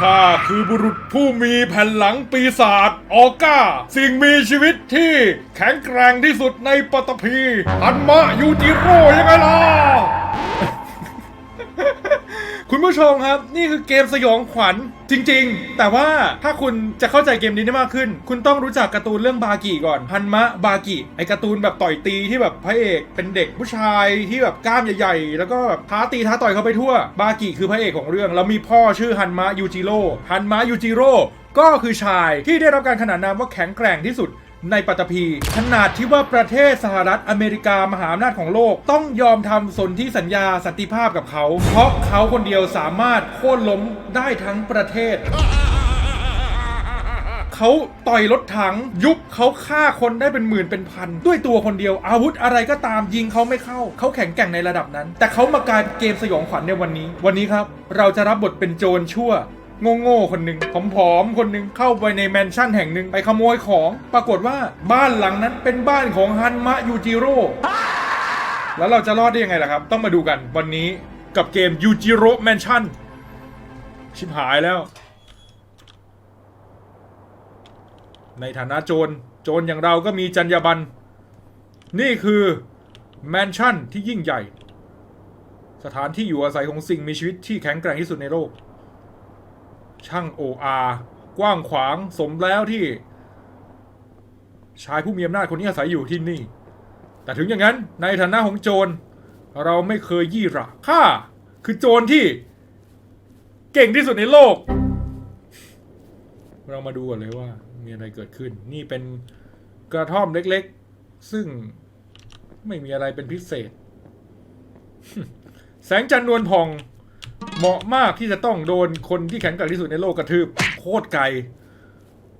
ข้าคือบุรุษผู้มีแผ่นหลังปีศาจออก้า สิ่งมีชีวิตที่แข็งแกร่งที่สุดในปฐพีอันมะยูจิโร่ยังไงล่ะ คุณผู้ชมครับ นี่คือเกมสยองขวัญจริง ๆ แต่ว่าถ้าคุณจะเข้าใจเกมนี้ได้มากขึ้น คุณต้องรู้จักการ์ตูนเรื่องบากิก่อนฮันมะบากิไอการ์ตูนแบบต่อยตีที่แบบพระเอกเป็นเด็กผู้ชายที่แบบกล้ามใหญ่ ๆ แล้วก็แบบท้าตีท้าต่อยเขาไปทั่ว บากิคือพระเอกของเรื่องแล้วมีพ่อชื่อฮันมะยูจิโร่ฮันมะยูจิโร่ก็คือชายที่ได้รับการขนานนามว่าแข็งแกร่งที่สุด ในปัตตภีขนาดที่ว่าประเทศสหรัฐอเมริกามหาอำนาจของโลก ต้องยอมทำสนธิสัญญาสันติภาพกับเขา เพราะเขาคนเดียวสามารถโค่นล้มได้ทั้งประเทศเขาต่อยรถถังยุบเขาฆ่าคนได้เป็นหมื่นเป็นพัน ด้วยตัวคนเดียวอาวุธอะไรก็ตามยิงเขาไม่เข้า เขาแข็งแกร่งในระดับนั้น แต่เขามากลายเป็นเกมสยองขวัญในวันนี้ วันนี้ครับ เราจะรับบทเป็นโจรชั่ว โง่ๆคนหนึ่งผอมๆคนหนึ่งเข้าไปในแมนชั่นแห่งหนึ่งไปขโมยของ ปรากฏว่าบ้านหลังนั้นเป็นบ้านของฮันมะยูจิโร่แล้วเราจะรอดได้ยังไงล่ะครับ ต้องมาดูกันวันนี้กับเกมยูจิโร่แมนชั่นชิบหายแล้ว ในฐานะโจรโจรอย่างเราก็มีจรรยาบรรณนี่คือแมนชั่นที่ยิ่งใหญ่ สถานที่อยู่อาศัยของสิ่งมีชีวิตที่แข็งแกร่งที่สุดในโลก ช่างโออากว้างขวางสมแล้วที่ ชายผู้มีอำนาจคนนี้อาศัยอยู่ที่นี่ แต่ถึงอย่างนั้นในฐานะของโจร เราไม่เคยยี่หระข้าคือโจรที่ เก่งที่สุดในโลก เรามาดูกันเลยว่า มีอะไรเกิดขึ้น นี่เป็นกระท่อมเล็กๆ ซึ่งไม่มีอะไรเป็นพิเศษ แสงจันทร์นวลพอง เหมาะมากที่จะต้องโดนคนที่แข็งแกร่งที่สุดในโลกกระทืบโคตรไกล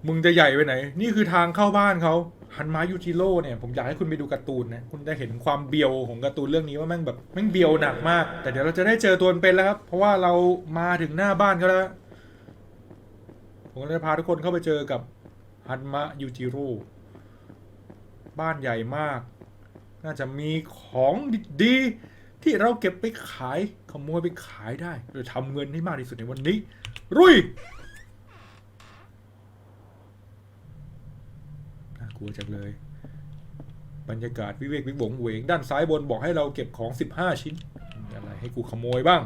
มึงจะใหญ่ไปไหน นี่คือทางเข้าบ้านเขาฮันมายูจิโร่เนี่ยผมอยากให้คุณไปดูการ์ตูนนะคุณจะเห็นความเบียวของการ์ตูนเรื่องนี้ว่าแม่งแบบแม่งเบียวหนักมาก แต่เดี๋ยวเราจะได้เจอตัวเป็นแล้วครับ เพราะว่าเรามาถึงหน้าบ้านเขาแล้วผมจะพาทุกคนเข้าไปเจอกับฮันมะยูจิโร่บ้านใหญ่มาก น่าจะมีของดีๆ ที่เราเก็บไปขายขโมยไปขายได้โดยทำเงินให้มากที่สุดในวันนี้ รุยน่ากลัวจังเลย บรรยากาศวิเวกวิบงเหวง ด้านซ้ายบนบอกให้เราเก็บของ 15 ชิ้น มีอะไรให้กูขโมยบ้าง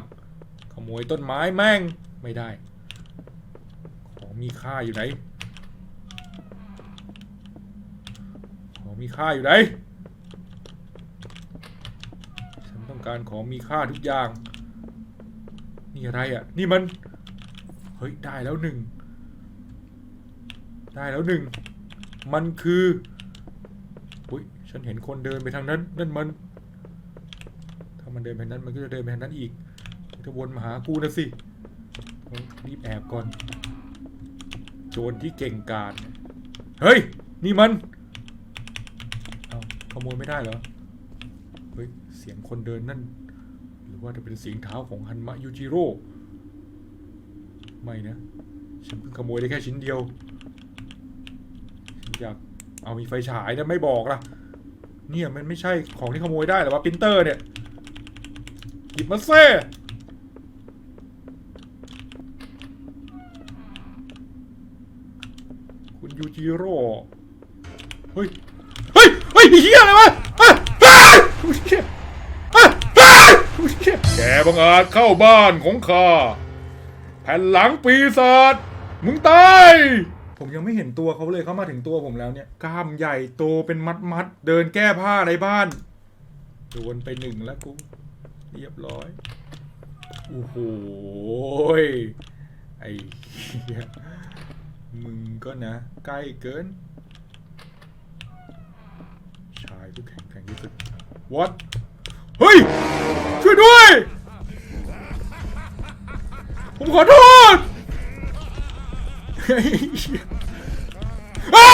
ขโมยต้นไม้แม่งไม่ได้ ของมีค่าอยู่ไหน ของมีค่าอยู่ไหน ฉันต้อง การของมีค่าทุกอย่าง นี่อะไรอะ นี่มัน เฮ้ย ได้แล้วหนึ่ง ได้แล้วหนึ่ง มันคืออุ้ยฉันเห็นคนเดินไปทางนั้น นั่นมัน ถ้ามันเดินไปนั้นมันก็จะเดินไปทางนั้นอีกมันจะวนมาหากูนะสิรีบแอบก่อน โจรที่เก่งกาจเฮ้ย นี่มัน เอาขโมยไม่ได้เหรอ เฮ้ย เสียงคนเดินนั่น หรือว่าจะเป็นเสียงเท้าของฮันมะยูจิโร่ไม่นะฉันเพิ่งขโมยได้แค่ชิ้นเดียวอยากเอามีไฟฉายนะไม่บอกล่ะ เนี่ยมันไม่ใช่ของที่ขโมยได้หรอวะปรินเตอร์เนี่ยหยิบมาเซ่คุณยูจิโร่เฮ้ย เฮ้ย เฮ้ยไอ้เฮียอะไรวะ บังอาจเข้าบ้านของข้าแผ่นหลังปีศาจมึงตายผมยังไม่เห็นตัวเขาเลยเขามาถึงตัวผมแล้วเนี่ยกล้ามใหญ่โตเป็นมัดมัดเดินแก้ผ้าในบ้านโดนไปหนึ่งแล้วกูเรียบร้อยโอ้โหไอ้เฮียมึงก็นะ ใกล้เกิน ชายผู้แข็งแกร่งที่สุด What เฮ้ย ช่วยด้วย ผมขอโทษเฮ้ยอ้า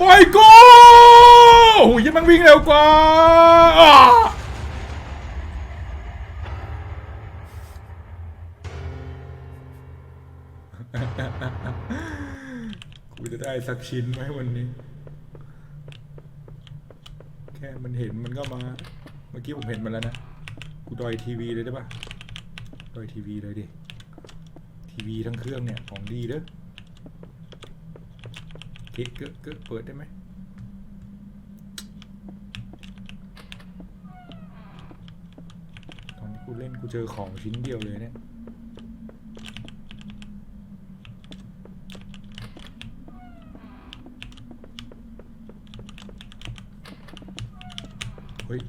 ปล่อยกูโอ้ยยังมันวิ่งเร็วกว่าอ้ากูจะได้สักชิ้นไหมวันนี้ แค่มันเห็นมันก็มา เมื่อกี้ผมเห็นมันแล้วนะ กูดอยทีวีเลยได้ปะ ดอยทีวีเลยดิ ทีวีทั้งเครื่องเนี่ย ของดีเด้อเก๊กเกอะเกอะเปิดได้ไหมตอนที่กูเล่นกูเจอของชิ้นเดียวเลยเนี่ยเฮ้ย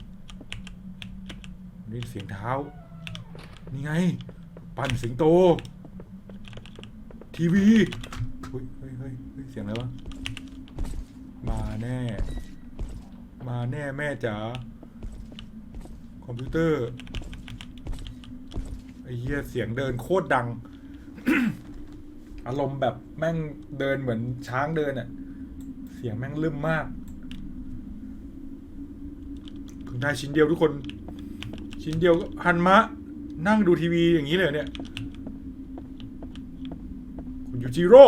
ได้ยินเสียงเท้า ไง ปั่นสิงโต ทีวีเฮ้ยเฮ้ยเฮ้ยเสียงอะไรวะ มาแน่ มาแน่แม่จ๋า คอมพิวเตอร์ ไอ้เหี้ยเสียงเดินโคตรดัง อารมณ์แบบแม่งเดินเหมือนช้างเดินอะ่ะเสียงแม่งลึมมากเพิ่งได้ชิ้นเดียวทุกคน ชิ้นเดียวก็ฮันมะ นั่งดูทีวีอย่างนี้เลยเนี่ย คุณยูจิโร่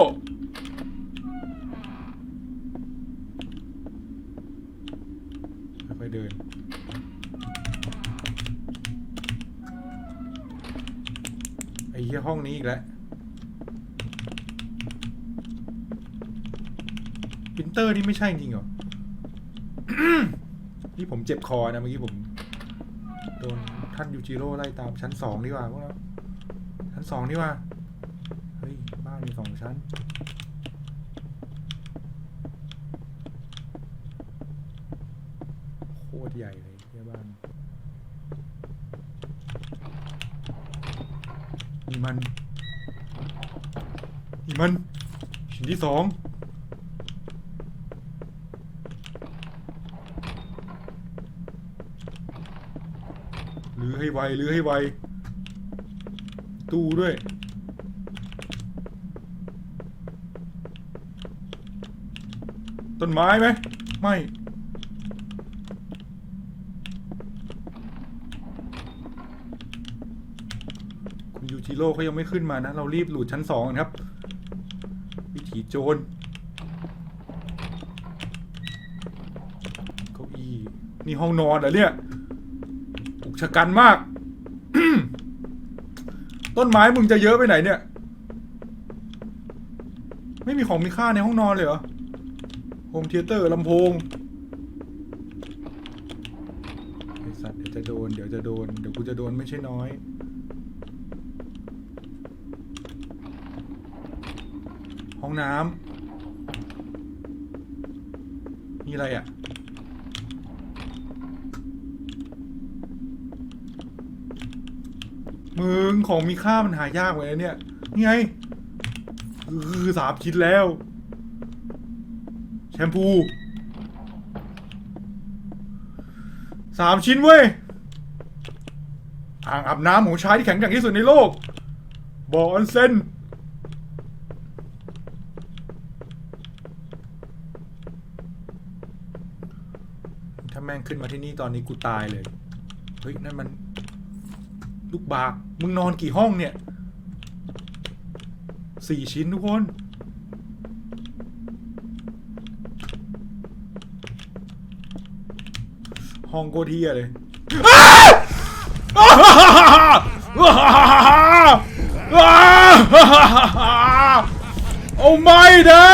ค่อยเดิน ไอ้เหี้ยห้องนี้อีกแล้วปรินเตอร์นี่ไม่ใช่จริงเหรอ นี่ผมเจ็บคอนะเมื่อกี้ผม ท่านยูจิโร่ไล่ตามชั้นสองดีกว่าพวกเราชั้นสองดีกว่า เฮ้ย บ้านมีสองชั้น โคตรใหญ่เลยที่บ้าน นี่มัน นี่มัน ชิ้นที่สอง หรือ ให้ไวหรือให้ไว ตู้ด้วย ต้นไม้ไหมไม่คุณยูจิโร่เขายังไม่ขึ้นมานะ เรารีบหลุดชั้นสองครับ วิถีโจรเก้าอี้นี่ห้องนอนเหรอเนี่ย ชะกันมาก ต้นไม้มึงจะเยอะไปไหนเนี่ย ไม่มีของมีค่าในห้องนอนเลยเหรอโฮมเทเตอร์ลำโพงไอสัตว์เดี๋ยวจะโดน เดี๋ยวจะโดน เดี๋ยวกูจะโดนไม่ใช่น้อย ห้องน้ำมีอะไรอะ มึงของมีค่ามันหายากไว้นะเนี่ยนี่ไงคือสามชิ้นแล้ว แชมพูสามชิ้นเว้ยอ่างอาบน้ำของชายที่แข็งแกร่งที่สุดในโลกบ่อออนเซนถ้าแม่งขึ้นมาที่นี่ตอนนี้กูตายเลย เฮ้ย นั่นมัน ลูกบาก มึงนอนกี่ห้องเนี่ยสี่ชิ้นทุกคน ห้องโกเทียเลยโอ้ไม่นะ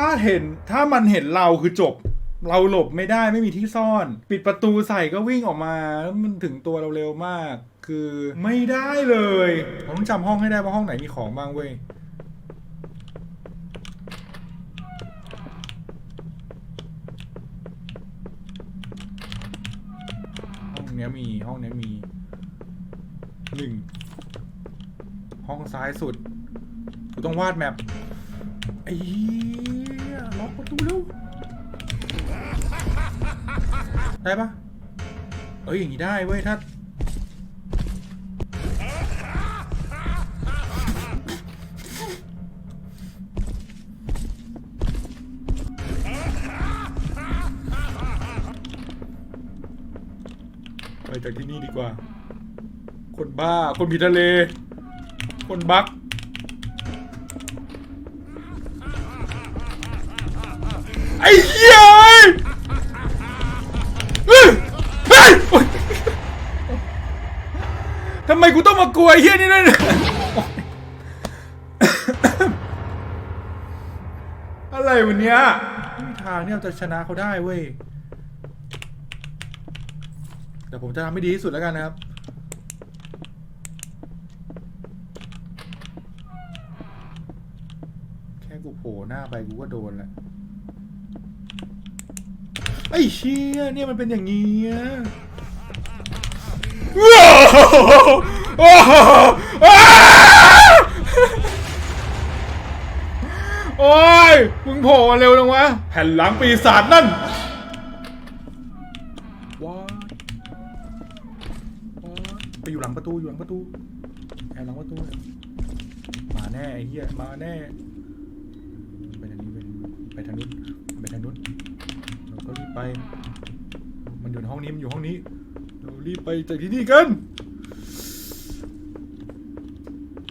ถ้าเห็นถ้ามันเห็นเราคือจบ เราหลบไม่ได้ไม่มีที่ซ่อน ปิดประตูใส่ก็วิ่งออกมาแล้วมันถึงตัวเราเร็วมาก คือไม่ได้เลย ผมต้องจำห้องให้ได้ว่าห้องไหนมีของบ้างเว้ยห้องนี้ยมีห้องนี้มีหนึ่งห้องซ้ายสุดกูต้องวาดแมปไอ้ ล็อกประตูเร็วได้ปะเอ้ยอย่างนี้ได้เว้ยถ้าไปจากที่นี่ดีกว่า คนบ้า คนผิดทะเล คนบัก ไมกูต้องมากลัวไอ้เหี้ยนี่ด้วยเนี่ยอะไรวันเนี้ยไม่มีทางเนี่ยเราจะชนะเขาได้เว้ยแต่ผมจะทำให้ดีที่สุดแล้วกันนะครับ แค่กูโผล่หน้าไปกูก็โดนแล้วไอ้เชี่ยเนี่ยมันเป็นอย่างนี้ โอ้โหอ้าวโอ้ย มึงโผล่มาเร็วจังวะ แผ่นหลังปีศาจนั่นว้าวไปอยู่หลังประตูอยู่หลังประตูแอบหลังประตูเลยมาแน่ไอ้เหี้ยมาแน่ ไปทางนี้ไปทางนู้นไปทางนู้นเราก็รีบไป มันอยู่ในห้องนี้มันอยู่ห้องนี้ เรารีบไปจากที่นี่กัน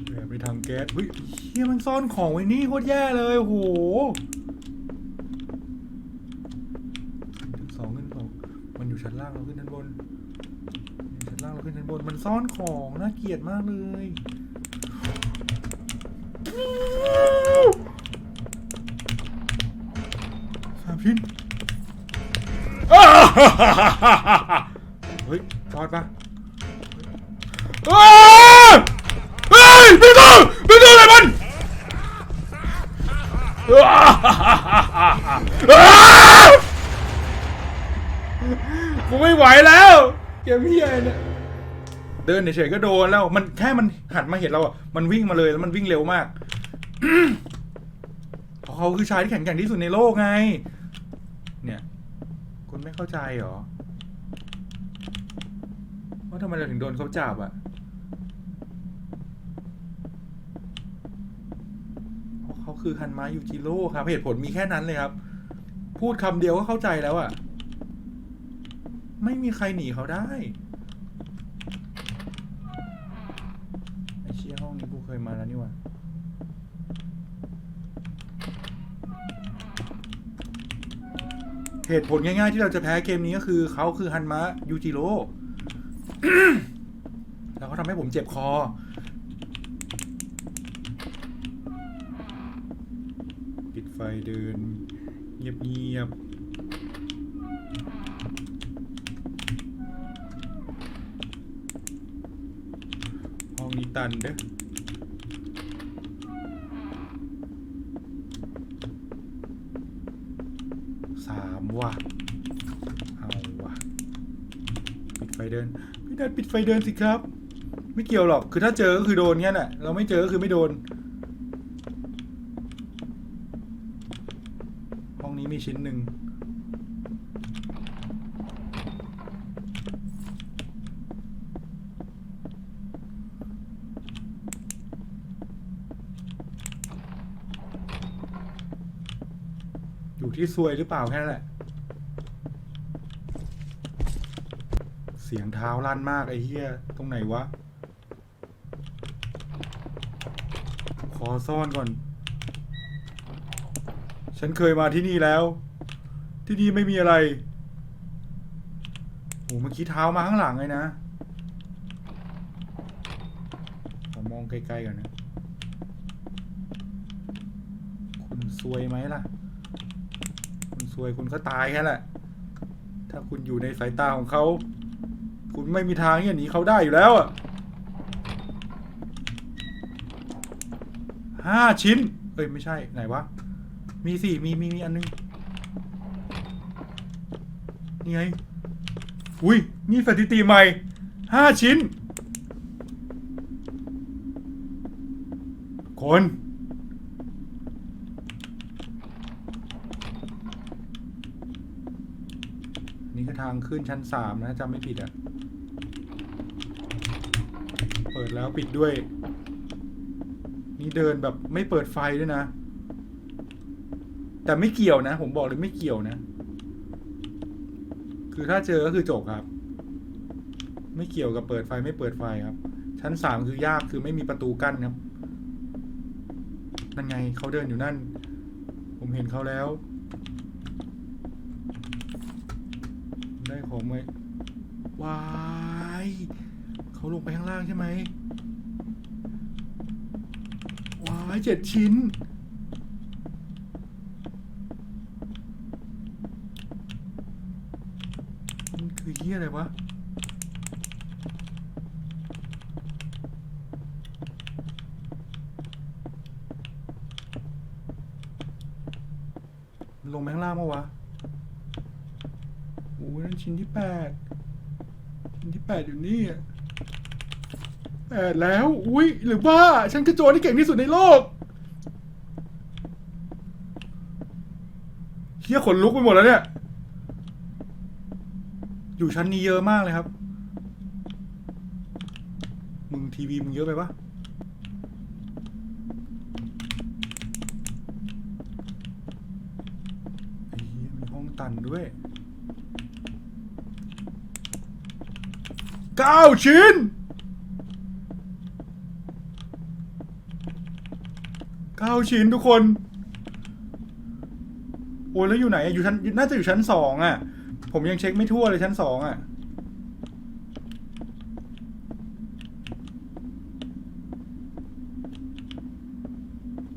แบไปทางแก๊สเฮ้ยเฮียมันซ่อนของไว้นี่โคตรแย่เลยโอ้โหขึ้นสองขึ้นสองมันอยู่ชั้นล่างเราขึ้นชั้นบนชั้นล่างเราขึ้นชั้นบนมันซ่อนของน่าเกลียดมากเลยสามชิ้นอ้า เฮ้ยรอดปะเฮ้ยพี่ตูพี่ตูอะไรมันอ้าอ้ากูไม่ไหวแล้วเกมพี่อะไรเนี่ยเดินเฉยๆก็โดนแล้ว มันแค่มันหันมาเห็นเราอะมันวิ่งมาเลยแล้วมันวิ่งเร็วมากเพราะเขาคือชายที่แข็งแกร่งที่สุดในโลกไง เนี่ย คุณไม่เข้าใจเหรอ ทำไมเราถึงโดนเขาจับอะเพราะเขาคือฮันมายูจิโร่ครับ เหตุผลมีแค่นั้นเลยครับ พูดคำเดียวก็เข้าใจแล้วอะไม่มีใครหนีเขาได้ไอเชี่ยห้องนี้กูเคยมาแล้วนี่หว่าเหตุผลง่ายๆที่เราจะแพ้เกมนี้ก็คือเขาคือฮันมะยูจิโร่ แล้วเขาทำให้ผมเจ็บคอ ปิดไฟเดิน เงียบๆห้องนี้ตันเด้อสามว่ะ เอาว่ะ ปิดไฟเดิน พี่นัดปิดไฟเดินสิครับ ไม่เกี่ยวหรอก คือถ้าเจอก็คือโดนแค่น่ะ เราไม่เจอก็คือไม่โดน ห้องนี้มีชิ้นหนึ่งอยู่ที่ซวยหรือเปล่าแค่นั้นแหละ เสียงเท้าลั่นมากไอ้เหี้ยตรงไหนวะ ขอซ่อนก่อน ฉันเคยมาที่นี่แล้ว ที่นี่ไม่มีอะไรโหเมื่อกี้เท้ามาข้างหลังเลยนะมองไกลๆก่อนนะ คุณซวยไหมล่ะ คุณซวยคุณก็ตายแค่แหละ ถ้าคุณอยู่ในสายตาของเขา คุณไม่มีทางที่จะหนีเขาได้อยู่แล้วอะห้าชิ้น เอ้ย ไม่ใช่ ไหนวะ มีสี่มีมีมีอันนึง นี่ไง อุ้ย นี่สถิติใหม่ห้าชิ้น คนนี่คือทางขึ้นชั้นสามนะจำไม่ผิดอะ เปิดแล้วปิดด้วย นี่เดินแบบไม่เปิดไฟด้วยนะ แต่ไม่เกี่ยวนะ ผมบอกเลยไม่เกี่ยวนะ คือถ้าเจอก็คือจบครับ ไม่เกี่ยวกับเปิดไฟไม่เปิดไฟครับ ชั้นสามคือยากคือไม่มีประตูกั้นครับนั่นไงเขาเดินอยู่นั่น ผมเห็นเขาแล้ว ได้ของไหมวาย ลงไปข้างล่างใช่ไหมวายเจ็ดชิ้น มันคือเฮียอะไรวะลงไปข้างล่างมาวะโอ้ยนั่นชิ้นที่แปดชิ้นที่แปดอยู่นี่อะ แปดแล้วอุ้ยหรือว่าฉันคือโจรที่เก่งที่สุดในโลกเฮียขนลุกไปหมดแล้วเนี่ย อยู่ชั้นนี้เยอะมากเลยครับ มึงทีวีมึงเยอะไปปะอ้เหี้ยมีห้องตันด้วยเก้าชิ้น เก้าชิ้นทุกคน โอ้ยแล้วอยู่ไหนอะอยู่ชั้นน่าจะอยู่ชั้นสองอะ ผมยังเช็คไม่ทั่วเลยชั้นสองอะ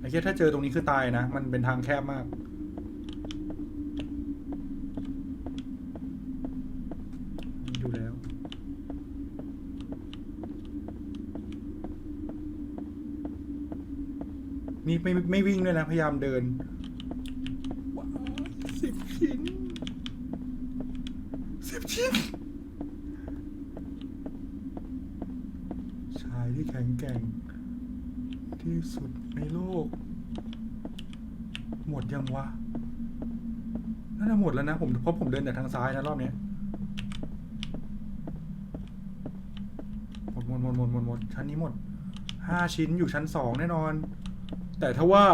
ไอ้แค่ถ้าเจอตรงนี้คือตายนะ มันเป็นทางแคบมาก มีอยู่แล้ว นี่ไม่ไม่วิ่งด้วยนะพยายามเดินว้าวสิบชิ้นสิบชิ้น ชายที่แข็งแกร่ง ที่สุดในโลก หมดยังวะน่าจะหมดแล้วนะผมเพราะผมเดินแต่ทางซ้ายนะรอบเนี้ยหมดหมดหมดหมดหมดหมดชั้นนี้หมดห้าชิ้นอยู่ชั้นสองแน่นอน แต่ถ้าว่า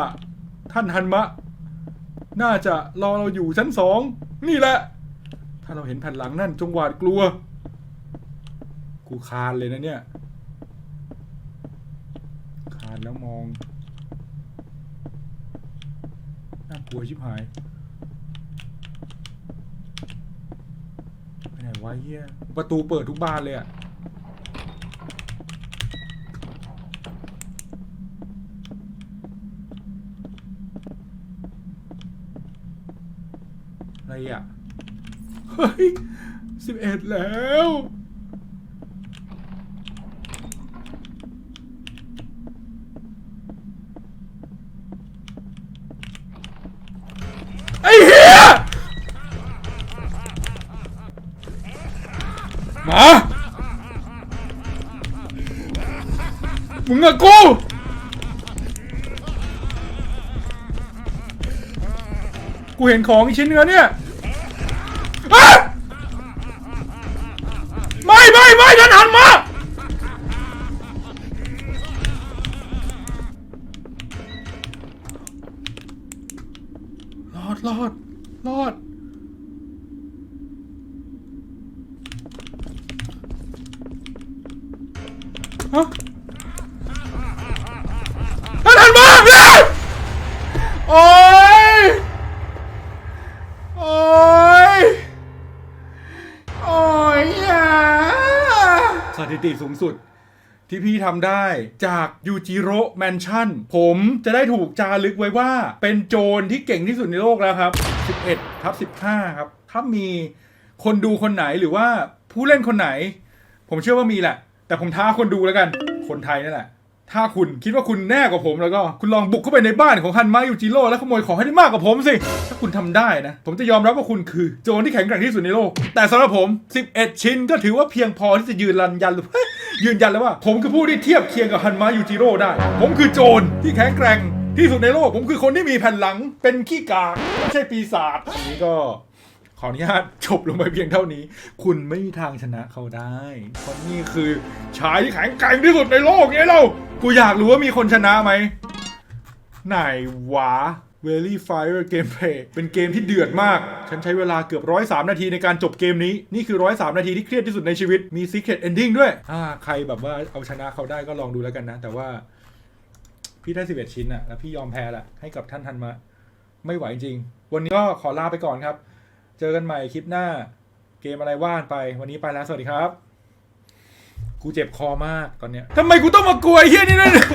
ท่านฮันมะ น่าจะรอเราอยู่ชั้นสอง นี่แหละ ถ้าเราเห็นแผ่นหลังนั่นจงหวาดกลัว กูคานเลยนะเนี่ย คานแล้วมอง น่ากลัวชิบหายไปไหนวะเฮียประตูเปิดทุกบานเลยอะ อะไรอะเฮ้ยสิบเอ็ดแล้วไอ้เหี้ยมามึงอะกูกูเห็นของอีกชิ้นเนื้อเนี่ย นหันมารอดรอดรอดฮะท่านหันมาเนี่ยโอ้ ถิติสูงสุด ที่พี่ทำได้จากยูจิโร่แมนชั่นผมจะได้ถูกจารึกไว้ว่า เป็นโจรที่เก่งที่สุดในโลกแล้วครับ 11ทับ15 ครับ ถ้ามีคนดูคนไหนหรือว่าผู้เล่นคนไหน ผมเชื่อว่ามีแหละ แต่ผมท้าคนดูแล้วกัน คนไทยนั่นแหละ ถ้าคุณคิดว่าคุณแน่กว่าผมแล้วก็คุณลองบุกเข้าไปในบ้านของฮันมายูจิโร่แล้วขโมยของให้ได้มากกว่าผมสิ ถ้าคุณทำได้นะ ผมจะยอมรับว่าคุณคือโจรที่แข็งแกร่งที่สุดในโลก แต่สำหรับผม 11 ชิ้นก็ถือว่าเพียงพอที่จะยืนยันยันหรือยืนยันแล้วว่า ผมคือผู้ที่เทียบเคียงกับฮันมายูจิโร่ได้ ผมคือโจรที่แข็งแกร่งที่สุดในโลก ผมคือคนที่มีแผ่นหลังเป็นขี้กากไม่ใช่ปีศาจอันนี้ก็ ขออนุญาตจบลงไปเพียงเท่านี้ คุณไม่มีทางชนะเขาได้เพราะนี่คือชายที่แข็งแกร่งที่สุดในโลกไงเรา กูอยากรู้ว่ามีคนชนะไหมไหนวะ Very Fire Gameplay เป็นเกมที่เดือดมาก ฉันใช้เวลาเกือบร้อยสามนาทีในการจบเกมนี้ นี่คือร้อยสามนาทีที่เครียดที่สุดในชีวิต มี Secret Ending ด้วยถ้าใครแบบว่าเอาชนะเขาได้ก็ลองดูแล้วกันนะ แต่ว่า พี่ได้11ชิ้นอะแล้วพี่ยอมแพ้ละให้กับท่านทันมา ไม่ไหวจริง วันนี้ก็ขอลาไปก่อนครับ เจอกันใหม่คลิปหน้า เกมอะไรว่านไป วันนี้ไปแล้ว สวัสดีครับ กูเจ็บคอมากตอนเนี้ยทำไมกูต้องมากลัวไอ้เฮียนี่ด้วยเนี่ย